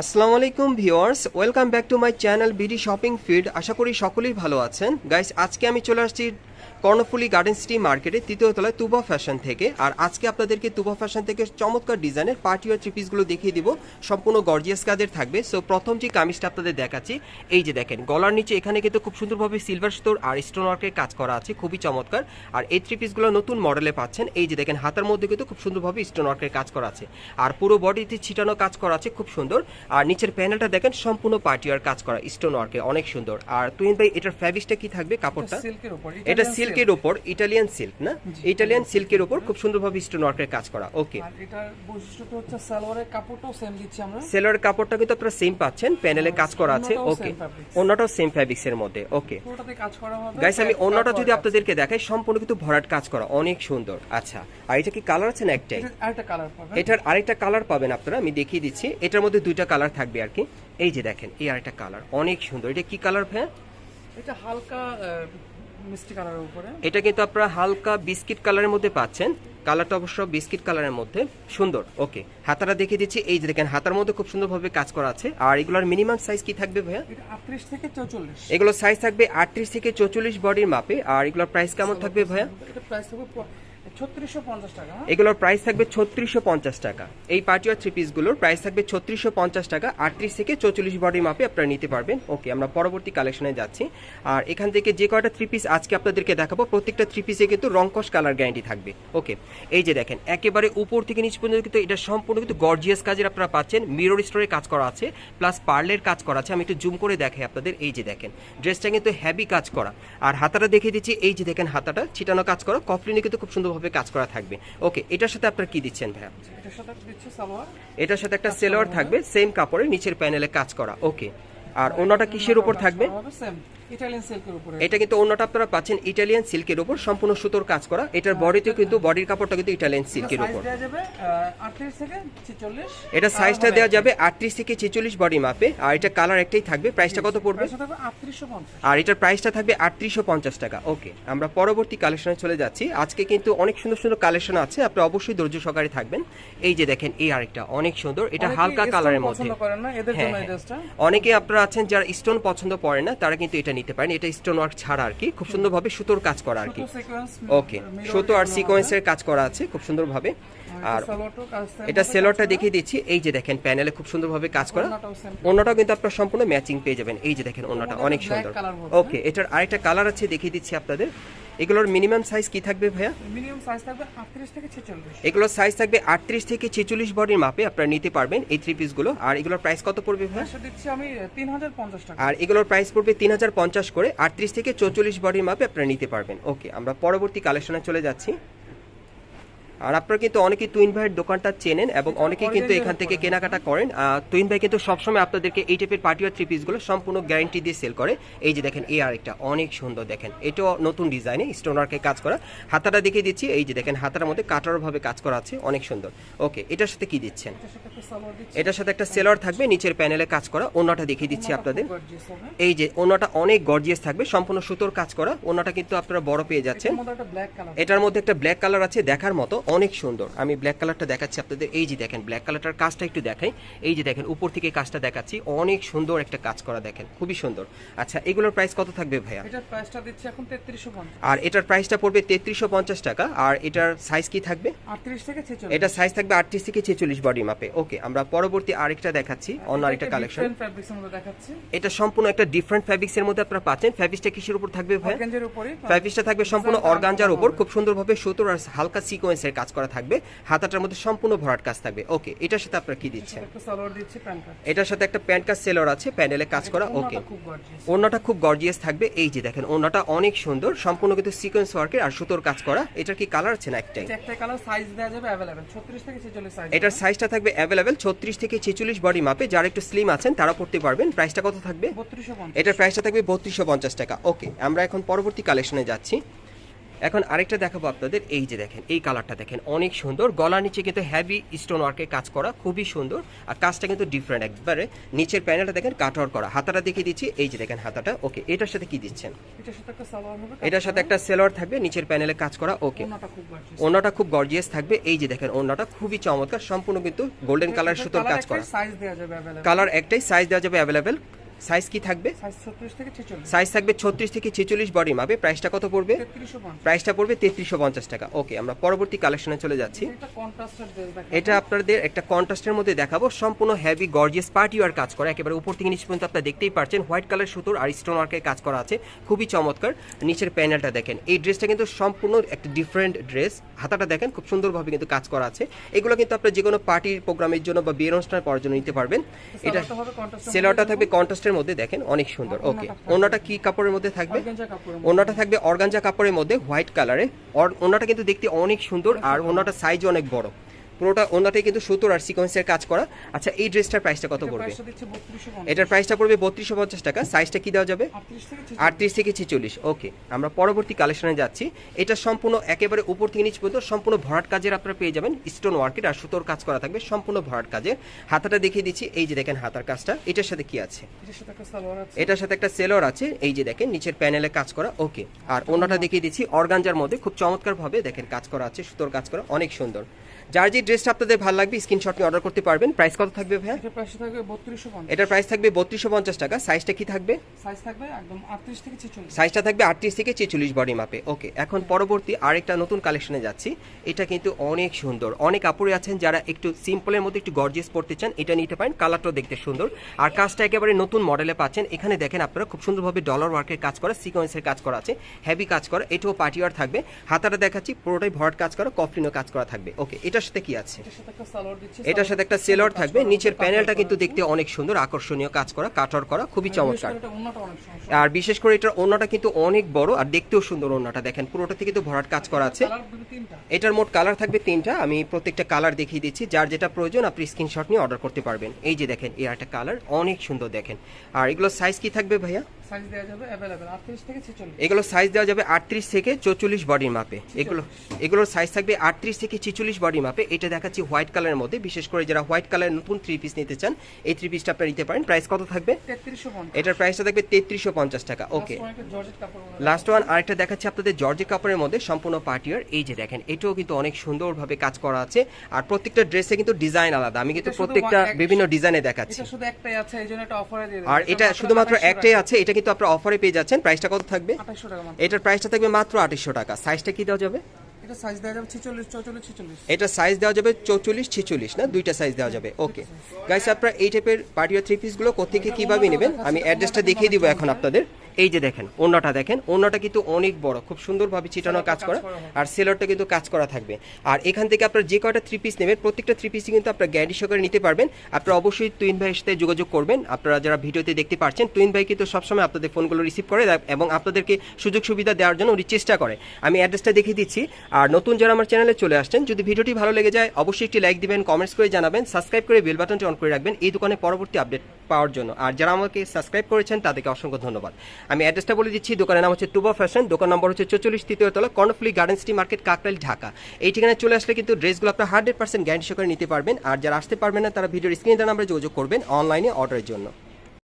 আসসালামু আলাইকুম viewers welcome back to my channel BD shopping feed. আশা করি সকলেই ভালো আছেন। গাইস, আজকে আমি চলে আসছি কর্ণফুলি গার্ডেন সিটি মার্কেটে তৃতীয় তলায় তুবা ফ্যাশন থেকে। আর আজকে আপনাদেরকে তুবা ফ্যাশন থেকে চমৎকার ডিজাইনের পার্টি ওয়ার থ্রি পিসগুলো দেখিয়ে দিব। সম্পূর্ণ গর্জিয়াস কাজের থাকবে। সো প্রথম যে কামিজটা আপনাদের দেখাচ্ছি এই যে দেখেন গলার নিচে এখানে কিন্তু খুব সুন্দরভাবে সিলভার স্টোর আর স্টোন ওয়ার্কের কাজ করা আছে খুবই চমৎকার। আর এই থ্রি পিসগুলো নতুন মডেলে পাচ্ছেন। এই যে দেখেন হাতার মধ্যে কিন্তু খুব সুন্দরভাবে স্টোন ওয়ার্কের কাজ করা আছে। আর পুরো বডিতে ছিটানো কাজ করা আছে খুব সুন্দর। আর নিচের প্যানেলটা দেখেন সম্পূর্ণ পার্টি ওয়ার কাজ করা স্টোন ওয়ার্কে অনেক সুন্দর। আর তুহিন ভাই এটার ফ্যাব্রিকটা কি থাকবে কাপড়টা? এটা সিল্কের উপর ইটালিয়ান সিল্ক না? ইটালিয়ান সিল্কের উপর খুব সুন্দরভাবে স্টোন ওয়ার্কের কাজ করা ওকে। আর এটার বৈশিষ্ট্যটা হচ্ছে সালোয়ারের কাপড়টাও সেম দিচ্ছি আমরা। সেলোয়ার কাপড়টা কিন্তু আপনারা সেম পাচ্ছেন প্যানেলে কাজ করা আছে ওকে। অন্যটাও সেম ফ্যাব্রিক্স এর মধ্যে ওকে। পুরোটাতে কাজ করা হবে গাইস আমি অন্যটা যদি আপনাদেরকে দেখাই সম্পূর্ণ কিন্তু ভরাট কাজ করা অনেক সুন্দর আচ্ছা। আর এটা কি কালার আছে না একটাই? এটার আরেকটা কালার পাবেন। এটার আরেকটা কালার পাবেন আপনারা আমি দেখিয়ে দিচ্ছি। এটার মধ্যে দুইটা কালার থাকবে আর কি। এই যে দেখেন এই আরেকটা কালার অনেক সুন্দর। এটা কি কালার ভাই এটা হালকা মিষ্টি কালারের উপরে। এটা কিন্তু আপনারা হালকা বিস্কিট কালারের মধ্যে পাচ্ছেন। কালারটা অবশ্য বিস্কিট কালারের মধ্যে। সুন্দর ওকে। হাতাটা দেখিয়ে দিচ্ছি। এই যে দেখেন হাতার মধ্যে খুব সুন্দরভাবে কাজ করা আছে। আর এগুলোর মিনিমাম সাইজ কি থাকবে ভাইয়া? আটত্রিশ থেকে চৌচল্লিশ। এগুলো সাইজ থাকবে আটত্রিশ থেকে চৌচল্লিশ বডির মাপে। আর এগুলোর প্রাইস কেমন থাকবে ভাইয়া? প্রাইস থাকবে হ্যাঁ? এগুলোর প্রাইস থাকবে ছত্রিশশো পঞ্চাশ টাকা। এই পার্টিওয়ার থ্রি পিসগুলোর প্রাইস থাকবে ছত্রিশশো পঞ্চাশ টাকা। আটত্রিশ থেকে চৌচল্লিশ বডি মাপে আপনারা নিতে পারবেন। ওকে আমরা পরবর্তী কালেকশনে যাচ্ছি। আর এখান থেকে যে কয়টা থ্রি পিস আজকে আপনাদেরকে দেখাবো, প্রত্যেকটা থ্রি পিসে কিন্তু রংকশ কালার গ্যারান্টি থাকবে। ওকে এই যে দেখেন, একেবারে উপর থেকে নিচ পর্যন্ত কিন্তু এটা সম্পূর্ণ কিন্তু গর্জিয়াস কাজের আপনারা পাচ্ছেন। মিরর স্টোরের কাজ করা আছে প্লাস পার্লের কাজ করা আছে। আমি একটু জুম করে দেখাই আপনাদের। এই যে দেখেন ড্রেসটা কিন্তু হেভি কাজ করা। আর হাতাটা দেখিয়ে দিচ্ছি। এই যে দেখেন হাতাটা, ছিটানো কাজ করা। কফলিনে কিন্তু খুব সুন্দরভাবে কাজ করা থাকবে। ওকে এটার সাথে আপনার কি দিচ্ছেন ভাইয়া? এটার সাথে দিচ্ছে সালোয়ার। এটার সাথে একটা সেলোয়ার থাকবে সেম কাপড়ে নিচের প্যানেলে কাজ করা। ওকে আর অন্যটা কিসের উপর থাকবে? ইটালিয়ান সিল্কের উপরে। এটা কিন্তু অন্যটা আপনারা পাচ্ছেন ইটালিয়ান সিল্কের উপর সম্পূর্ণ সুতোর কাজ করা। এটার বডিতে কিন্তু বডির কাপড়টা কিন্তু ইটালিয়ান সিল্কের উপর। এটা সাইজটা দেওয়া যাবে আটত্রিশ থেকে ছেচল্লিশ বডি মাপে আর এটা কালার একটাই থাকবে। প্রাইসটা কত পড়বে? আর এটার প্রাইসটা থাকবে আটত্রিশশো পঞ্চাশ টাকা। ওকে আমরা পরবর্তী কালেকশনে চলে যাচ্ছি। আজকে কিন্তু অনেক সুন্দর সুন্দর কালেকশন আছে। আপনি অবশ্যই ধৈর্য সহকারে থাকবেন। এই যে দেখেন এই আরেকটা অনেক সুন্দর। এটা হালকা কালারের মধ্যে। হ্যাঁ, হ্যাঁ। অনেকে আপনারা আছেন যারা স্টোন পছন্দ করেন না তারা কিন্তু এটা নিতে পারেন। এটা স্টোন ওয়ার্ক ছাড়া আর কি। খুব সুন্দরভাবে সুতোর কাজ করা আর কি। ওকে সুতো আর সিকোয়েন্সের কাজ করা আছে খুব সুন্দরভাবে। আর এটা সেলরটা দেখিয়ে দিচ্ছি। এই যে দেখেন প্যানেলে খুব সুন্দরভাবে কাজ করা। অন্যটাও কিন্তু আপনার সম্পূর্ণ ম্যাচিং পেয়ে যাবেন। এই যে দেখেন অন্যটা অনেক সুন্দর। ওকে এটার আরেকটা কালার আছে দেখিয়ে দিচ্ছি আপনাদের। এগুলোর মিনিমাম সাইজ কি থাকবে ভাইয়া? মিনিমাম সাইজ থাকবে আটত্রিশ থেকে ছেচল্লিশ। এগুলোর সাইজ থাকবে আটত্রিশ থেকে ছেচল্লিশ বডির মাপে আপনারা নিতে পারবেন এই থ্রি পিসগুলো আর এগুলোর প্রাইস কত পড়বে ভাইয়া? দিচ্ছি আমি তিন হাজার পঞ্চাশ টাকা। আর এগুলোর প্রাইস পড়বে তিন হাজার পঞ্চাশ করে আটত্রিশ থেকে চৌচল্লিশ বডির মাপে আপনারা নিতে পারবেন। ওকে আমরা পরবর্তী কালেকশনে চলে যাচ্ছি। আর আপনারা কিন্তু অনেকেই তুইন ভাইয়ের দোকানটা চেনেন এবং অনেকেই কিন্তু এখান থেকে কেনাকাটা করেন। তুইন ভাই কিন্তু সবসময় আপনাদেরকে এই টাইপের পার্টিওয়ার থ্রি পিসগুলো সম্পূর্ণ গ্যারান্টি দিয়ে সেল করে। এই যে দেখেন এই আরেকটা অনেক সুন্দর দেখেন। এটাও নতুন ডিজাইনে স্টোনারকে কাজ করা। হাতাটা দেখিয়ে দিচ্ছি। এই যে দেখেন হাতার মধ্যে কাটার ভাবে কাজ করা আছে। অনেক সুন্দর। ওকে এটার সাথে কি দিচ্ছেন? এটার সাথে একটা সেলর থাকবে। নিচের প্যানেলে কাজ করা। অন্যটা দেখিয়ে দিচ্ছি আপনাদের। হবে। এই যে অন্যটা অনেক গর্জিয়াস থাকবে। সম্পূর্ণ সুতোর কাজ করা। অন্যটা কিন্তু আপনারা বড় পেয়ে যাচ্ছেন। এটার মধ্যে একটা ব্ল্যাক কালার আছে দেখার মতো। অনেক সুন্দর। আমি ব্ল্যাক কালারটা দেখাচ্ছি আপনাদের। এই যে দেখেন ব্ল্যাক কালারটার কাজটা একটু দেখাই। এই যে দেখেন উপর থেকে কাজটা দেখাচ্ছি। অনেক সুন্দর একটা কাজ করা দেখেন খুবই সুন্দর। আচ্ছা এগুলোর প্রাইস কত থাকবে ভাইয়া? এটার প্রাইসটা দিচ্ছি এখন তেত্রিশশো পঞ্চাশ। আর এটার প্রাইসটা পড়বে তেত্রিশশো পঞ্চাশ টাকা। আর এটার সাইজ কি থাকবে? আটত্রিশ থেকে ছেচল্লিশ। এটা সাইজ থাকবে আটত্রিশ থেকে ছেচল্লিশ বডি মাপে ওকে আমরা পরবর্তী আরেকটা দেখাচ্ছি অন্য আরেকটা কালেকশন দেখাচ্ছি। এটা সম্পূর্ণ একটা ডিফারেন্ট ফ্যাব্রিক্সের মধ্যে আপনারা পাচ্ছেন। ফ্যাব্রিক্সটা কিসের উপর থাকবে ভাইয়া? অর্গানজার উপরে ফ্যাব্রিক্সটা থাকবে সম্পূর্ণ অর্গানজার উপর। খুব সুন্দরভাবে সুতোর আর হালকা সিকোয়েন্সের কাজ করা থাকবে হাতাটার মধ্যে সম্পূর্ণ ভরাট কাজ থাকবে। ওকে এটার সাথে আপনারা কি দিচ্ছেন? এটার সাথে একটা প্যান্ট কাজ সেলর আছে প্যানেলে কাজ করা ওকে ওড়নাটা খুব গর্জিয়াস থাকবে এই যে দেখেন ওড়নাটা অনেক সুন্দর সম্পূর্ণ কিন্তু সিকোয়েন্স ওয়ার্কের আর সুতোর কাজ করা এটার কি কালার আছে না একটাই? এটার সাইজটা থাকবে অ্যাভেলেবেল ছত্রিশ থেকে ছেচল্লিশ বডি মাপে যারা একটু স্লিম আছেন তারা পড়তে পারবেন প্রাইসটা কত থাকবে? এটার প্রাইসটা থাকবে বত্রিশশো পঞ্চাশ টাকা ওকে আমরা এখন পরবর্তী কালেকশনে যাচ্ছি। এখন আরেকটা দেখাবো আপনাদের এই যে দেখেন এই কালারটা দেখেন অনেক সুন্দর। গলার নিচে কিন্তু হেভি স্টোন ওয়ার্কের কাজ করা খুবই সুন্দর। আর কাজটা কিন্তু ডিফারেন্ট একবারে। নিচের প্যানেলটা দেখেন কাটওয়ার করা। হাতাটা দেখিয়ে দিচ্ছি এই যে দেখেন হাতাটা ওকে এটার সাথে কি দিচ্ছেন? এটার সাথে একটা সালোয়ার থাকবে নিচের প্যানেলে কাজ করা ওকে ওনাটা খুব গর্জিয়াস থাকবে এই যে দেখেন ওনাটা খুবই চমৎকার সম্পূর্ণ কিন্তু গোল্ডেন কালার সুতোর কাজ করা। কালার একটাই সাইজ দেওয়া যাবে অ্যাভেলেবেল সাইজ কি থাকবে? সাইজ 36 থেকে 46 সাইজ থাকবে ছত্রিশ থেকে ছেচল্লিশ বডি মাপে। প্রাইসটা কত পড়বে? প্রাইসটা পড়বে তেত্রিশশো পঞ্চাশ টাকা। ওকে আমরা পরবর্তী কালেকশনে চলে যাচ্ছি। এটা আপনাদের একটা কন্ট্রাস্টের মধ্যে দেখাবো। সম্পূর্ণ হেভি গর্জিয়াস পার্টি কাজ করা। একেবারে উপর থেকে নিচ পর্যন্ত আপনারা দেখতেই হোয়াইট কালার সুতোর আর স্টোন ওয়ার্কের কাজ করা আছে। খুবই চমৎকার। নিচের প্যানেলটা দেখেন। এই ড্রেসটা কিন্তু সম্পূর্ণ একটা ডিফারেন্ট ড্রেস হাতাটা দেখেন খুব সুন্দরভাবে কিন্তু কাজ করা আছে। এগুলো কিন্তু আপনার যে কোনো পার্টির প্রোগ্রামের জন্য বা বিয়ের অনুষ্ঠান করার জন্য নিতে পারবেন। এটা কন্ট্রাস্ট থাকবে কন্ট্রাস্টের মধ্যে দেখেন অনেক সুন্দর। ওকে ওনাটা কি কাপড়ের মধ্যে থাকবে? ওনাটা থাকবে অর্গানজা কাপড়ের মধ্যে হোয়াইট কালারে। ওনাটা কিন্তু দেখতে অনেক সুন্দর আর ওনাটা সাইজ অনেক বড়। পুরোটা ওনাটাই কিন্তু সুতোর আর সিকোয়েন্সের কাজ করা। আচ্ছা এই ড্রেসটার প্রাইসটা কত পড়বে? প্রাইসটা দিচ্ছে 3250 এটার প্রাইসটা পড়বে বত্রিশশো পঞ্চাশ টাকা। সাইজটা কি দেওয়া যাবে? 38 থেকে 46 আটত্রিশ থেকে ছেচল্লিশ। ওকে আমরা পরবর্তী কালেকশনে যাচ্ছি। এটা সম্পূর্ণ একেবারে উপর থেকে নিচ পর্যন্ত সম্পূর্ণ ভরাট কাজের আপনারা পেয়ে যাবেন। স্টোন ওয়ার্কের আর সুতোর কাজ করা থাকবে সম্পূর্ণ ভরাট কাজের। হাতাটা দেখিয়ে দিচ্ছি। এই যে দেখেন হাতার কাজটা এটার সাথে কি আছে? এটার সাথে একটা সালোয়ার আছে। এটার সাথে একটা সেলর আছে। এই যে দেখেন নিচের প্যানেলে কাজ করা। ওকে আর ওনাটা দেখিয়ে দিচ্ছি। অর্গানজার মধ্যে খুব চমৎকার ভাবে দেখেন কাজ করা আছে সুতোর কাজ করা অনেক সুন্দর। যার যে ড্রেসটা আপনাদের ভালো লাগবে স্ক্রিনশট নিয়ে অর্ডার করতে পারবেন। প্রাইস কত থাকবে ভাইয়া? এটার প্রাইসটা থাকবে 3250 এটার প্রাইস থাকবে বত্রিশশো পঞ্চাশ টাকা। সাইজটা কি থাকবে? সাইজ থাকবে একদম 38 থেকে 46 সাইজটা থাকবে আটত্রিশ থেকে ছেচল্লিশ বডি মাপে ওকে এখন পরবর্তী আরেকটা নতুন কালেকশনে যাচ্ছি। এটা কিন্তু অনেক সুন্দর। অনেক আপুরে আছেন যারা একটু সিম্পলের মধ্যে একটু গর্জিয়াস পড়তে চান এটা নিতে পারেন। কালারটাও দেখতে সুন্দর। আর কাজটা একেবারে নতুন মডেলে পাচ্ছেন। এখানে দেখেন আপনারা খুব সুন্দরভাবে ডলার ওয়ার্কের কাজ করা সিকোয়েন্সের কাজ করা আছে। হেভি কাজ করা এটাও পার্টি ওয়ার থাকবে। হাতাটা দেখাচ্ছি পুরোটাই ভরাট কাজ করা কফলিনও কাজ করা থাকবে। ওকে এটার সাথে কি আছে? এটার সাথে একটা সেলর থাকবে। নিচের প্যানেলটা কিন্তু দেখতে অনেক সুন্দর আকর্ষণীয় কাজ করা কাটার করা খুবই চমৎকার। অনেক সমস্যা আর বিশেষ করে এটার ওড়নাটা কিন্তু অনেক বড় আর দেখতেও সুন্দর ওড়নাটা দেখেন পুরোটা থেকে তো ভরাট কাজ করা আছে। এটার মোট কালার থাকবে তিনটা। আমি প্রত্যেকটা কালার দেখিয়ে দিচ্ছি। যার যেটা প্রয়োজন আপনি স্ক্রিনশট নিয়ে অর্ডার করতে পারবেন। এই যে দেখেন এই একটা কালার অনেক সুন্দর দেখেন। আর এগুলো সাইজ কি থাকবে ভাইয়া? সাইজ দেওয়া যাবে অ্যাভেলেবল 38 থেকে 46 এগুলো সাইজ দেওয়া যাবে আটত্রিশ থেকে চৌচল্লিশ বডির মাপে এগুলো এগুলোর সাইজ থাকবে আটত্রিশ থেকে ছিচল্লিশ বডির মাপে এটা দেখাচ্ছি হোয়াইট কালারের মধ্যে। বিশেষ করে যারা হোয়াইট কালারের নতুন থ্রি পিস নিতে চান এই থ্রি পিসটা আপনারা নিতে পারেন। প্রাইস কত থাকবে? 3350 এটার প্রাইসটা থাকবে তেত্রিশশো পঞ্চাশ টাকা। ওকে জর্জেট লাস্ট ওয়ান আরেকটা দেখাচ্ছি আপনাদের জর্জি কাপড়ের মধ্যে সম্পূর্ণ পার্টিয়ার এই যে দেখেন এটাও কিন্তু অনেক সুন্দরভাবে কাজ করা আছে। আর প্রত্যেকটা ড্রেসে কিন্তু ডিজাইন আলাদা। আমি কিন্তু প্রত্যেকটা বিভিন্ন ডিজাইনে দেখাচ্ছি। শুধু একটাই আছে এই এটা অফারে দিয়ে আর এটা শুধুমাত্র একটাই আছে এটা কিন্তু আপনারা অফারে পেয়ে যাচ্ছেন। প্রাইসটা কত থাকবে? 2800 টাকা মাত্র। এটার প্রাইসটা থাকবে মাত্র আটশো টাকা। সাইজটা কি দেওয়া যাবে? এটা সাইজ দেওয়া যাবে 46 44 46 এটা সাইজ দেওয়া যাবে চৌচল্লিশ ছেচল্লিশ না? দুইটা সাইজ দেওয়া যাবে। ওকে গাইস আপনারা এই টাইপের পার্টিয়ার থ্রি পিসগুলো কোথেকে কীভাবে নেবেন? আমি অ্যাড্রেসটা দেখিয়ে দিব এখন আপনাদের। এই যে দেখেন ওনাটা দেখেন ওনাটা কিন্তু অনেক বড় খুব সুন্দরভাবে চিটানো কাজ করা আর সেলরটা কিন্তু কাজ করা থাকবে। আর এখান থেকে আপনারা যে কয়টা থ্রি পিস নেবেন প্রত্যেকটা থ্রি পিসই কিন্তু আপনার গ্যারান্টি সহকারে নিতে পারবেন। আপনারা অবশ্যই তুইন ভাইয়ের সাথে যোগাযোগ করবেন। আপনারা যারা ভিডিওতে দেখতে পাচ্ছেন তুইন ভাই কিন্তু সবসময় আপনাদের ফোনগুলো রিসিভ করে এবং আপনাদেরকে সুযোগ সুবিধা দেওয়ার জন্য উনি চেষ্টা করে। আমি অ্যাড্রেসটা দেখিয়ে দিচ্ছি। আর নতুন যারা আমার চ্যানেলে চলে আসছেন যদি ভিডিওটি ভালো লেগে যায় অবশ্যই একটি লাইক দিবেন কমেন্টস করে জানাবেন সাবস্ক্রাইব করে বেল বাটনটি অন করে রাখবেন। এই দোকানে পরবর্তী আপডেট পাওয়ার জন্য। আর যারা আমাকে সাবস্ক্রাইব করেছেন, তাদেরকে অসংখ্য ধন্যবাদ। আমি অ্যাড্রেসটা বলে দিচ্ছি, দোকানের নাম হচ্ছে টুবা ফ্যাশন দোকান নম্বর হচ্ছে চৌচল্লিশ তৃতীয় তলা, Karnaphuli garden city market Kakrail, Dhaka. এই ঠিকানায় চলে আসলে কিন্তু ড্রেসগুলো আপনার হান্ড্রেড পার্সেন্ট গ্যারান্টি সহকারে নিতে পারবেন। আর যারা আসতে পারবেন না, তারা ভিডিওর স্ক্রিনে নাম্বারে যোগাযোগ করবেন অনলাইনে অর্ডারের জন্য।